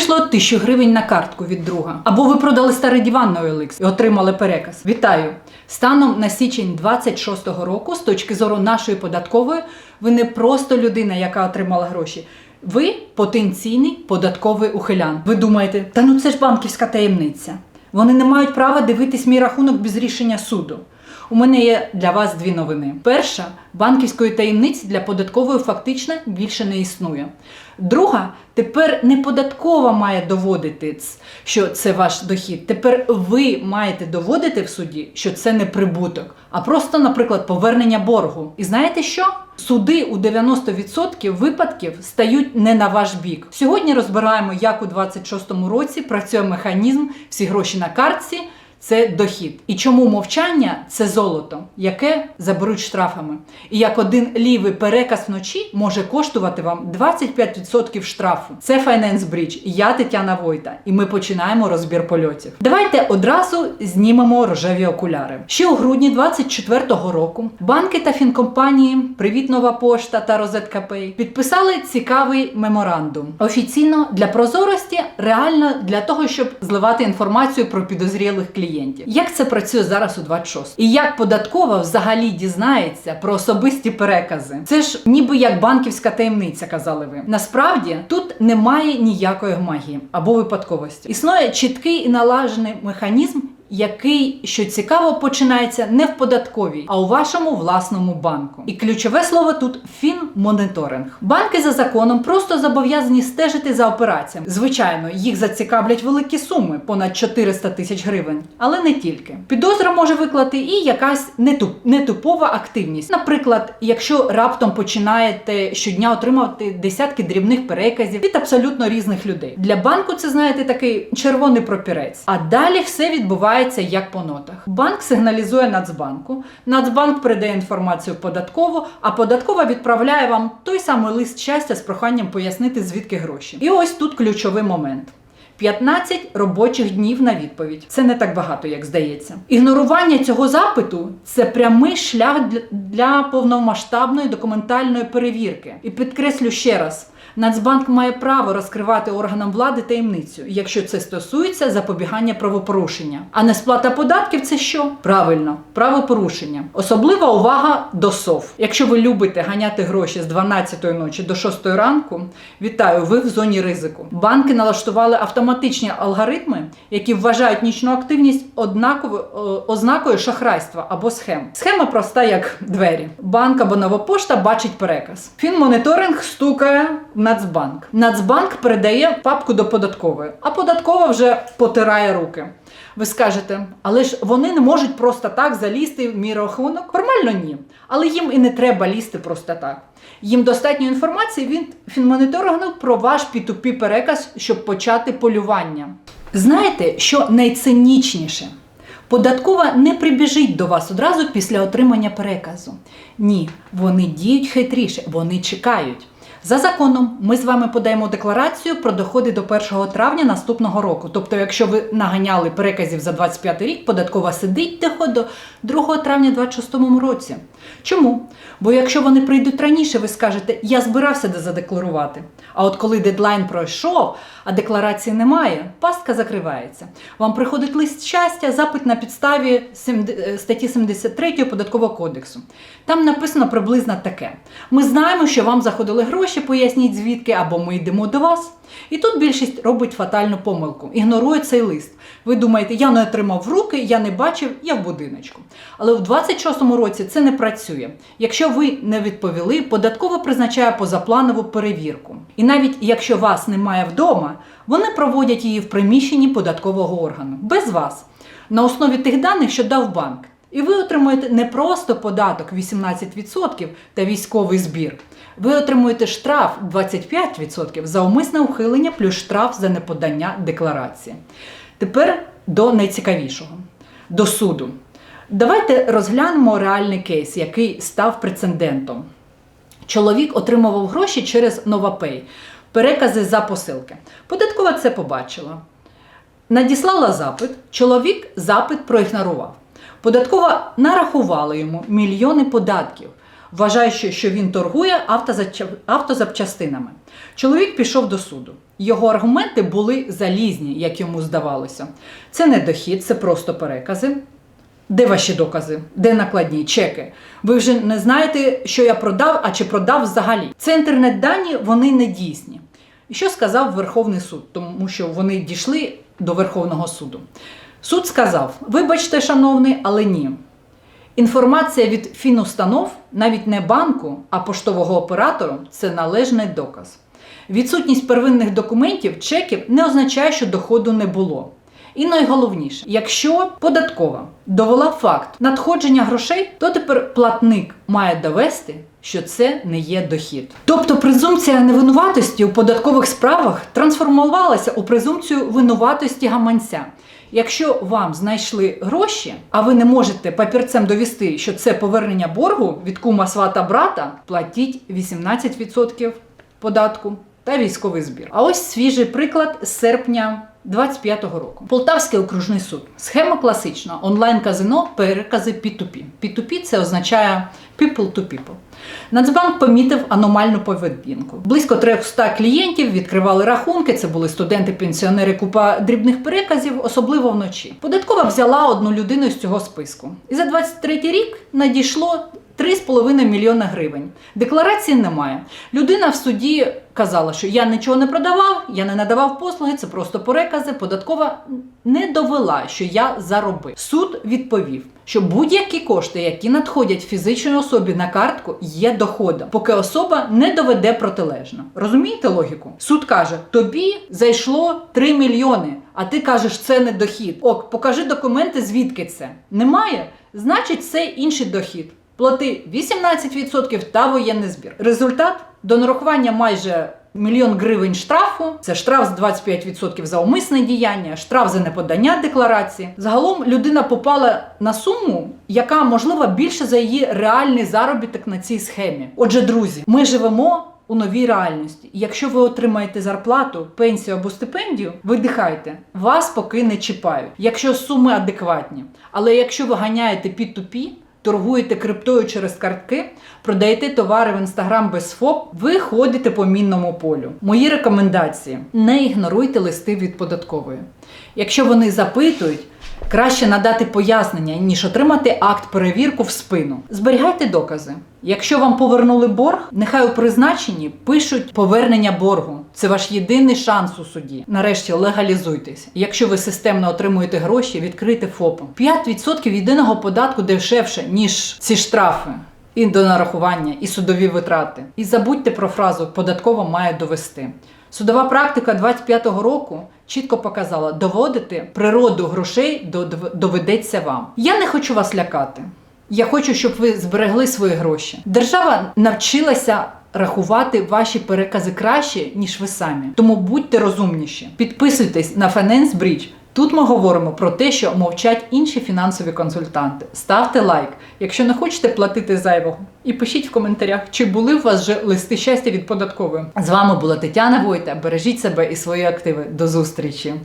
прийшло 1000 гривень на картку від друга. Або ви продали старий диван на OLX і отримали переказ. Вітаю! Станом на січень 26-го року, з точки зору нашої податкової, ви не просто людина, яка отримала гроші. Ви потенційний податковий ухилян. Ви думаєте, та ну це ж банківська таємниця. Вони не мають права дивитись мій рахунок без рішення суду. У мене є для вас дві новини. Перша банківської таємниці для податкової фактично більше не існує. Друга, тепер не податкова має доводити, що це ваш дохід. Тепер ви маєте доводити в суді, що це не прибуток, а просто, наприклад, повернення боргу. І знаєте що? Суди у 90% випадків стають не на ваш бік. Сьогодні розбираємо, як у 26-му році працює механізм всі гроші на картці. Це дохід. І чому мовчання це золото, яке заберуть штрафами. І як один лівий переказ вночі може коштувати вам 25% штрафу. Це Finance Bridge. Я Тетяна Войта, і ми починаємо розбір польотів. Давайте одразу знімемо рожеві окуляри. Ще у грудні 24-го року банки та фінкомпанії Привіт Нова Пошта та Розетка Пей підписали цікавий меморандум. Офіційно для прозорості, реально для того, щоб зливати інформацію про підозрілих клієнтів. Як це працює зараз у 26? І як податкова взагалі дізнається про особисті перекази? Це ж ніби як банківська таємниця, казали ви. Насправді тут немає ніякої магії або випадковості. Існує чіткий і налажений механізм. Який, що цікаво, починається не в податковій, а у вашому власному банку. І ключове слово тут фінмоніторинг. Банки за законом просто зобов'язані стежити за операціями. Звичайно, їх зацікавлять великі суми, понад 400 тисяч гривень, але не тільки. Підозра може виклати і якась нетуп, нетупова активність. Наприклад, якщо раптом починаєте щодня отримувати десятки дрібних переказів від абсолютно різних людей. Для банку це знаєте такий червоний пропірець. А далі все відбувається як по нотах. Банк сигналізує Нацбанку. Нацбанк передає інформацію податкову, а податкова відправляє вам той самий лист щастя з проханням пояснити, звідки гроші. І ось тут ключовий момент. 15 робочих днів на відповідь. Це не так багато, як здається. Ігнорування цього запиту це прямий шлях для, повномасштабної документальної перевірки. І підкреслю ще раз. Нацбанк має право розкривати органам влади таємницю, якщо це стосується запобігання правопорушення. А несплата податків це що? Правильно, правопорушення. Особлива увага до СОВ. Якщо ви любите ганяти гроші з 12 ночі до 6 ранку, вітаю, ви в зоні ризику. Банки налаштували автоматичні алгоритми, які вважають нічну активність однаково е, ознакою шахрайства або схем. Схема проста як двері. Банк або нова пошта бачить переказ. Фінмоніторинг стукає в Нацбанк. Нацбанк передає папку до податкової, а податкова вже потирає руки. Ви скажете, але ж вони не можуть просто так залізти в мій рахунок? Формально ні. Але їм і не треба лізти просто так. Їм достатньо інформації від фінмоніторингу про ваш P2P переказ, щоб почати полювання. Знаєте, що найцинічніше? Податкова не прибіжить до вас одразу після отримання переказу. Ні, вони діють хитріше, вони чекають. За законом, ми з вами подаємо декларацію про доходи до 1 травня наступного року. Тобто, якщо ви наганяли переказів за 25 рік, податкова сидить доход до 2 травня 26 році. Чому? Бо якщо вони прийдуть раніше, ви скажете, я збирався де задекларувати. А от коли дедлайн пройшов, а декларації немає, пастка закривається. Вам приходить лист щастя, запит на підставі е, статті 73 податкового кодексу. Там написано приблизно таке: ми знаємо, що вам заходили гроші, поясніть звідки, або ми йдемо до вас. І тут більшість робить фатальну помилку, ігнорує цей лист. Ви думаєте, я не отримав в руки, я не бачив, я в будиночку. Але в 26-му році це не працює. Якщо ви не відповіли, податково призначає позапланову перевірку. І навіть якщо вас немає вдома, вони проводять її в приміщенні податкового органу без вас на основі тих даних, що дав банк. І ви отримуєте не просто податок 18% та військовий збір. Ви отримуєте штраф 25% за умисне ухилення плюс штраф за неподання декларації. Тепер до найцікавішого до суду. Давайте розглянемо реальний кейс, який став прецедентом. Чоловік отримував гроші через Новапей, перекази за посилки. Податкова це побачила. Надіслала запит, чоловік запит проігнорував. Податкова нарахувала йому мільйони податків, вважаючи, що він торгує автозапчастинами. Чоловік пішов до суду. Його аргументи були залізні, як йому здавалося. Це не дохід, це просто перекази. Де ваші докази? Де накладні чеки? Ви вже не знаєте, що я продав, а чи продав взагалі. Це інтернет-дані, вони не дійсні. І що сказав Верховний суд, тому що вони дійшли до Верховного суду. Суд сказав: вибачте, шановний, але ні. Інформація від фінустанов, навіть не банку, а поштового оператору це належний доказ. Відсутність первинних документів, чеків не означає, що доходу не було. І найголовніше, якщо податкова довела факт надходження грошей, то тепер платник має довести, що це не є дохід. Тобто презумпція невинуватості у податкових справах трансформувалася у презумпцію винуватості гаманця. Якщо вам знайшли гроші, а ви не можете папірцем довести, що це повернення боргу від кума свата брата, платіть 18% податку та військовий збір. А ось свіжий приклад з серпня 25-го року. Полтавський окружний суд. Схема класична: онлайн-казино, перекази P2P. P2P – це означає people to people. Нацбанк помітив аномальну поведінку. Близько 300 клієнтів відкривали рахунки. Це були студенти, пенсіонери, купа дрібних переказів, особливо вночі. Податкова взяла одну людину з цього списку. І за 23 рік надійшло 3,5 мільйона гривень. Декларації немає. Людина в суді казала, що я нічого не продавав, я не надавав послуги, це просто перекази. Податкова не довела, що я заробив. Суд відповів, що будь-які кошти, які надходять фізичній особі на картку, є доходом, поки особа не доведе протилежно. Розумієте логіку? Суд каже: тобі зайшло 3 мільйони, а ти кажеш, це не дохід. Ок, покажи документи, звідки це. Немає? Значить, це інший дохід. Плати 18% та воєнний збір. Результат до нарахування майже мільйон гривень штрафу. Це штраф з 25% за умисне діяння, штраф за неподання декларації. Загалом людина попала на суму, яка можливо більше за її реальний заробіток на цій схемі. Отже, друзі, ми живемо. У новій реальності. Якщо ви отримаєте зарплату, пенсію або стипендію, видихайте, вас поки не чіпають, якщо суми адекватні. Але якщо ви ганяєте P2P, торгуєте криптою через картки, продаєте товари в інстаграм без ФОП, ви ходите по мінному полю. Мої рекомендації: не ігноруйте листи від податкової. Якщо вони запитують, краще надати пояснення, ніж отримати акт перевірку в спину. Зберігайте докази. Якщо вам повернули борг, нехай у призначенні пишуть повернення боргу. Це ваш єдиний шанс у суді. Нарешті легалізуйтесь. Якщо ви системно отримуєте гроші, відкрийте ФОПу. 5% єдиного податку дешевше, ніж ці штрафи. І до нарахування, і судові витрати. І забудьте про фразу податково має довести. Судова практика 25-го року чітко показала, доводити природу грошей до- доведеться вам. Я не хочу вас лякати. Я хочу, щоб ви зберегли свої гроші. Держава навчилася рахувати ваші перекази краще, ніж ви самі. Тому будьте розумніші. Підписуйтесь на Finance Bridge. Тут ми говоримо про те, що мовчать інші фінансові консультанти. Ставте лайк, якщо не хочете платити зайвого. І пишіть в коментарях, чи були у вас вже листи щастя від податкової. З вами була Тетяна Войта. Бережіть себе і свої активи. До зустрічі!